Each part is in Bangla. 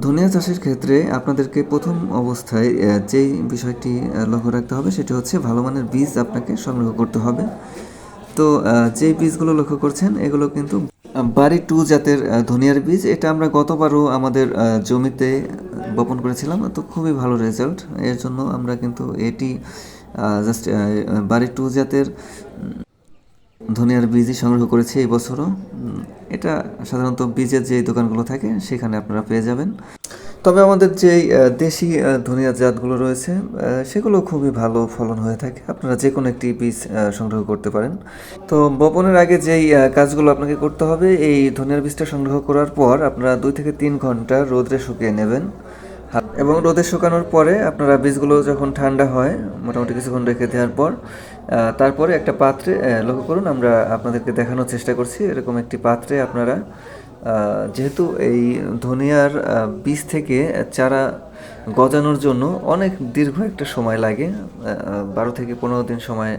ধনিয়া চাষের ক্ষেত্রে আপনাদেরকে প্রথম অবস্থায় যেই বিষয়টি লক্ষ্য রাখতে হবে সেটি হচ্ছে ভালো মানের বীজ আপনাকে সংগ্রহ করতে হবে। তো যেই বীজগুলো লক্ষ্য করছেন, এগুলো কিন্তু বাড়ি টু জাতের ধনিয়ার বীজ। এটা আমরা গতবারও আমাদের জমিতে বপন করেছিলাম, তো খুবই ভালো রেজাল্ট এর জন্য আমরা কিন্তু এটি জাস্ট বাড়ি টু জাতের ধনিয়ার বীজই সংগ্রহ করেছি এই বছরও। এটা সাধারণত বীজের যে দোকানগুলো থাকে, সেখানে আপনারা পেয়ে যাবেন। তবে আমাদের যে দেশি ধনিয়া জাতগুলো রয়েছে সেগুলো খুবই ভালো ফলন হয়ে থাকে। আপনারা যে কোনো একটি বীজ সংগ্রহ করতে পারেন। তো বপনের আগে যেই কাজগুলো আপনাকে করতে হবে, এই ধনিয়ার বীজটা সংগ্রহ করার পর আপনারা দুই থেকে তিন ঘণ্টা রোদ্রে শুকিয়ে নেবেন। এবং রোদে শুকানোর পরে আপনারা বীজগুলো যখন ঠান্ডা হয়, মোটামুটি কিছুক্ষণ রেখে দেওয়ার পর তারপরে একটা পাত্রে লক্ষ্য করুন আমরা আপনাদেরকে দেখানোর চেষ্টা করছি। এরকম একটি পাত্রে আপনারা যেহেতু এই ধনিয়ার বীজ থেকে চারা গজানোর জন্য অনেক দীর্ঘ একটা সময় লাগে বারো থেকে পনেরো দিন সময়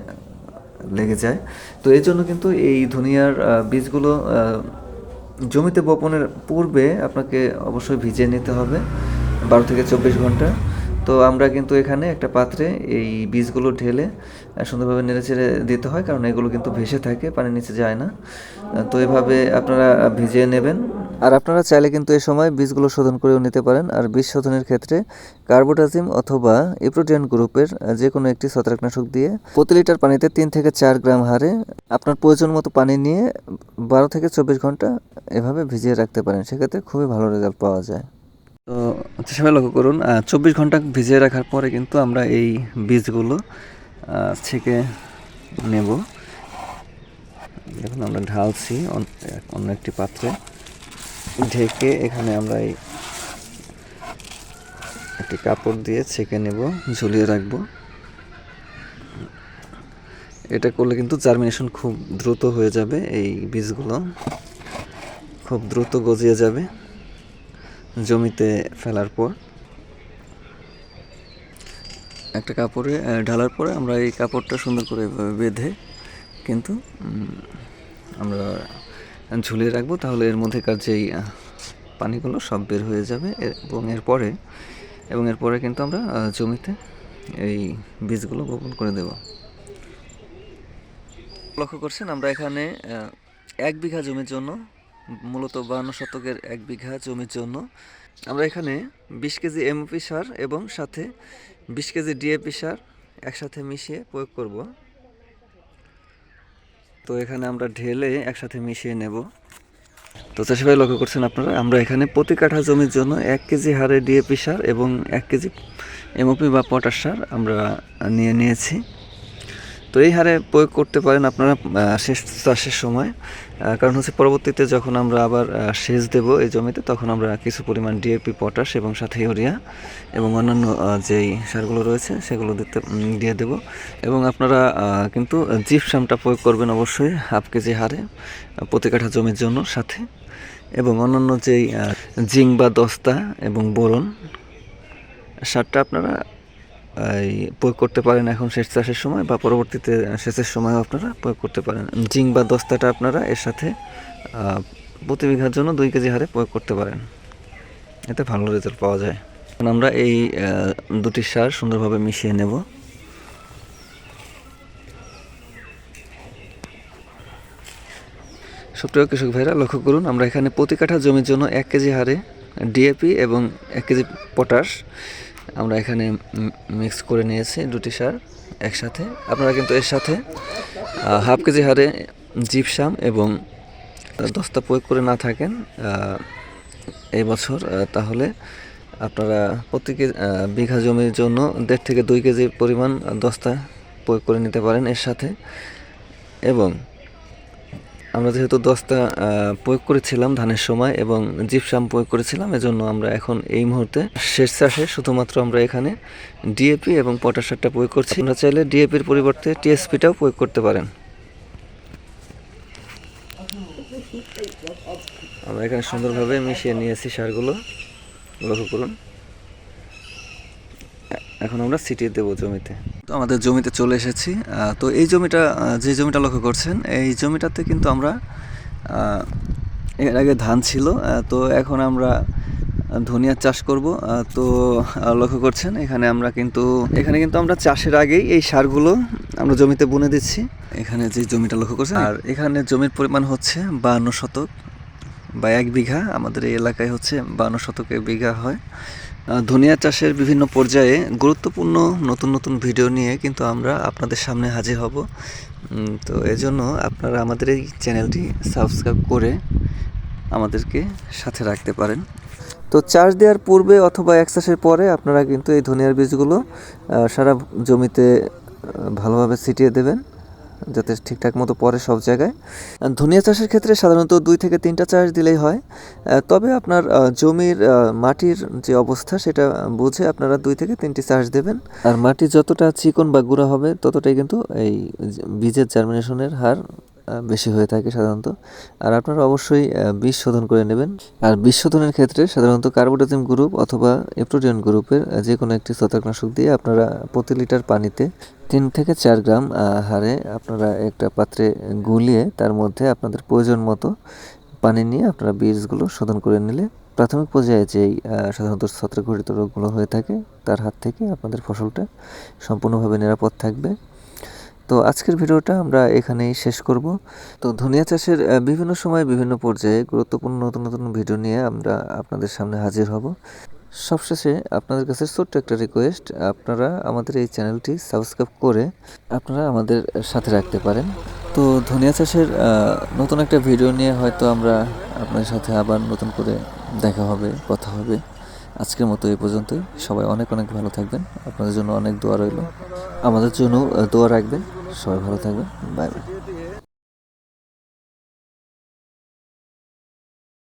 লেগে যায়। তো এই জন্য কিন্তু এই ধনিয়ার বীজগুলো জমিতে বপনের পূর্বে আপনাকে অবশ্যই ভিজিয়ে নিতে হবে। বারো থেকে চব্বিশ ঘণ্টা। তো আমরা কিন্তু এখানে একটা পাত্রে এই বীজগুলো ঢেলে সুন্দরভাবে নেড়ে চেড়ে দিতে হয়, কারণ এগুলো কিন্তু ভেসে থাকে পানির নিচে যায় না। তো এভাবে আপনারা ভিজিয়ে নেবেন। আর আপনারা চাইলে কিন্তু এই সময় বীজগুলো শোধন করেও নিতে পারেন। আর বীজ শোধনের ক্ষেত্রে কার্বোটাজিম অথবা ইপ্রোটিয়ান গ্রুপের যে কোনো একটি ছত্রাকনাশক দিয়ে প্রতি লিটার পানিতে তিন থেকে চার গ্রাম হারে আপনার প্রয়োজন মতো পানি নিয়ে বারো থেকে চব্বিশ ঘণ্টা এভাবে ভিজিয়ে রাখতে পারেন। সেক্ষেত্রে খুবই ভালো রেজাল্ট পাওয়া যায়। তো হচ্ছে সবাই লক্ষ্য করুন চব্বিশ ঘণ্টা ভিজিয়ে রাখার পরে কিন্তু আমরা এই বীজগুলো ছেঁকে নেব। দেখুন, আমরা ঢালছি অন্য একটি পাত্রে। ঢেকে এখানে আমরা এই একটি কাপড় দিয়ে ছেঁকে নেব, ঝুলিয়ে রাখব। এটা করলে কিন্তু জার্মিনেশন খুব দ্রুত হয়ে যাবে, এই বীজগুলো। খুব দ্রুত গজিয়ে যাবে। জমিতে ফেলার পর একটা কাপড়ে ঢালার পরে আমরা এই কাপড়টা সুন্দর করে বেঁধে কিন্তু আমরা ঝুলিয়ে রাখব। তাহলে এর মধ্যেকার যেই পানিগুলো সব বের হয়ে যাবে। এবং এরপরে এবং এরপরে কিন্তু আমরা জমিতে এই বীজগুলো বপন করে দেব। লক্ষ্য করছেন, আমরা এখানে এক বিঘা জমির জন্য মূলত বান্ন শতকের এক বিঘা জমির জন্য। আমরা এখানে বিশ কেজি এমওপি সার এবং সাথে বিশ কেজি ডিএপি সার একসাথে মিশিয়ে প্রয়োগ করব। তো এখানে আমরা ঢেলে একসাথে মিশিয়ে নেব। তো চাষি ভাই লক্ষ্য করছেন আপনারা? আমরা এখানে প্রতি কাঠা জমির জন্য এক কেজি হারে ডিএপি সার এবং এক কেজি এমওপি বা পটাশ সার আমরা নিয়ে নিয়েছি। তো এই হারে প্রয়োগ করতে পারেন আপনারা শেষ, চাষের সময়। কারণ হচ্ছে পরবর্তীতে যখন আমরা আবার সেচ দেব এই জমিতে, তখন আমরা কিছু পরিমাণ ডিএপি পটাশ এবং সাথে ইউরিয়া এবং অন্যান্য যেই সারগুলো রয়েছে, সেগুলো দিতে দিয়ে দেব। এবং আপনারা কিন্তু জিপসামটা প্রয়োগ করবেন অবশ্যই হাফ কেজি হারে, প্রতি কাঠা জমির জন্য সাথে। এবং অন্যান্য যেই জিঙ্ক বা দস্তা এবং বোরন, সারটা আপনারা প্রয়োগ করতে পারেন এখন সেচ চাষের সময় বা পরবর্তীতে সেচের সময়ও আপনারা প্রয়োগ করতে পারেন। জিঙ্ক বা দস্তাটা আপনারা এর সাথে প্রতি বিঘার জন্য দুই কেজি হারে প্রয়োগ করতে পারেন। এতে ভালো রেজাল্ট পাওয়া যায়। এখন আমরা এই দুটি সার সুন্দরভাবে মিশিয়ে নেব। সুপ্রিয় কৃষক ভাইরা, লক্ষ্য করুন, আমরা এখানে প্রতি কাঠা জমির জন্য এক কেজি হারে ডিএপি এবং এক কেজি পটাশ আমরা এখানে মিক্স করে নিয়েছি দুটি সার একসাথে। আপনারা কিন্তু এর সাথে হাফ কেজি হারে জিপসাম এবং দস্তা প্রয়োগ করে না থাকেন এই বছর তাহলে আপনারা প্রতি বিঘা জমির জন্য দেড় থেকে দুই কেজি পরিমাণ দস্তা প্রয়োগ করে নিতে পারেন এর সাথে। এবং আমরা যেহেতু দশটা প্রয়োগ করেছিলাম ধানের সময় এবং জিপসাম প্রয়োগ করেছিলাম, এজন্য আমরা এখন এই মুহূর্তে শেষ চাষে শুধুমাত্র আমরা এখানে ডিএপি এবং পটাশ সারটা প্রয়োগ করছি। আমরা চাইলে ডিএপির পরিবর্তে টিএসপিটাও প্রয়োগ করতে পারেন। আমরা এখানে সুন্দরভাবে মিশিয়ে নিয়েছি সারগুলো। লক্ষ্য করুন। এখন আমরা ছিটিয়ে দেবো জমিতে। আমাদের জমিতে চলে এসেছি। তো এই জমিটা যে জমিটা লক্ষ্য করছেন এই জমিটাতে কিন্তু আমরা এর আগে ধান ছিল। তো এখন আমরা ধনিয়া চাষ করব। তো লক্ষ্য করছেন এখানে আমরা কিন্তু এখানে কিন্তু আমরা চাষের আগেই এই সারগুলো আমরা জমিতে বুনে দিচ্ছি। এখানে যে জমিটা লক্ষ্য করছেন আর এখানে জমির পরিমাণ হচ্ছে বান্ন শতক। বা এক বিঘা, আমাদের এই এলাকায় হচ্ছে বান্ন শতকে বিঘা হয়। ধনিয়া চাষের বিভিন্ন পর্যায়ে গুরুত্বপূর্ণ নতুন নতুন ভিডিও নিয়ে কিন্তু আমরা আপনাদের সামনে হাজির হব। তো এজন্য আপনারা আমাদের এই চ্যানেলটি সাবস্ক্রাইব করে আমাদেরকে সাথে রাখতে পারেন। তো চাষ দেওয়ার পূর্বে অথবা এক চাষের পরে আপনারা কিন্তু এই ধনিয়ার বীজগুলো সারা জমিতে ভালোভাবে ছিটিয়ে দেবেন। যাতে ঠিকঠাক মতো পরে সব জায়গায়। ধনিয়া চাষের ক্ষেত্রে সাধারণত দুই থেকে তিনটা চাষ দিলেই হয়। তবে আপনার জমির মাটির যে অবস্থা সেটা বুঝে আপনারা দুই থেকে তিনটি চাষ দেবেন। আর মাটি যতটা চিকন বা গুঁড়া হবে ততটাই কিন্তু এই বীজের জার্মিনেশনের হার বেশি হয়ে থাকে সাধারণত। আর আপনারা অবশ্যই বীজ শোধন করে নেবেন। আর বীজ শোধনের ক্ষেত্রে সাধারণত কার্বোটাজিম গ্রুপ অথবা এপ্রোডিয়ন গ্রুপের যে কোনো একটি ছত্রাকনাশক দিয়ে আপনারা প্রতি লিটার পানিতে তিন থেকে চার গ্রাম হারে আপনারা একটা পাত্রে গুলিয়ে তার মধ্যে আপনাদের প্রয়োজন মতো পানি নিয়ে আপনারা বীজগুলো শোধন করে নিলে প্রাথমিক পর্যায়ে যেই সাধারণত ছত্রাকঘটিত রোগগুলো হয়ে থাকে, তার হাত থেকে আপনাদের ফসলটা সম্পূর্ণভাবে নিরাপদ থাকবে। তো আজকের ভিডিওটা আমরা এখানেই শেষ করব। তো ধনিয়া চাষের বিভিন্ন সময় বিভিন্ন পর্যায়ে গুরুত্বপূর্ণ নতুন নতুন ভিডিও নিয়ে আমরা আপনাদের সামনে হাজির হব। সবশেষে আপনাদের কাছে ছোট্ট একটা রিকোয়েস্ট আপনারা আমাদের এই চ্যানেলটি সাবস্ক্রাইব করে আপনারা আমাদের সাথে রাখতে পারেন। তো ধনিয়া চাষের নতুন একটা ভিডিও নিয়ে হয়তো আমরা আপনাদের সাথে আবার নতুন করে দেখা হবে, কথা হবে। আজকের মতো এই পর্যন্তই। সবাই অনেক অনেক ভালো থাকবেন। আপনাদের জন্য অনেক দোয়া রইল। আমাদের জন্য দোয়া রাখবেন। সবাই ভালো থাকবেন। Bye bye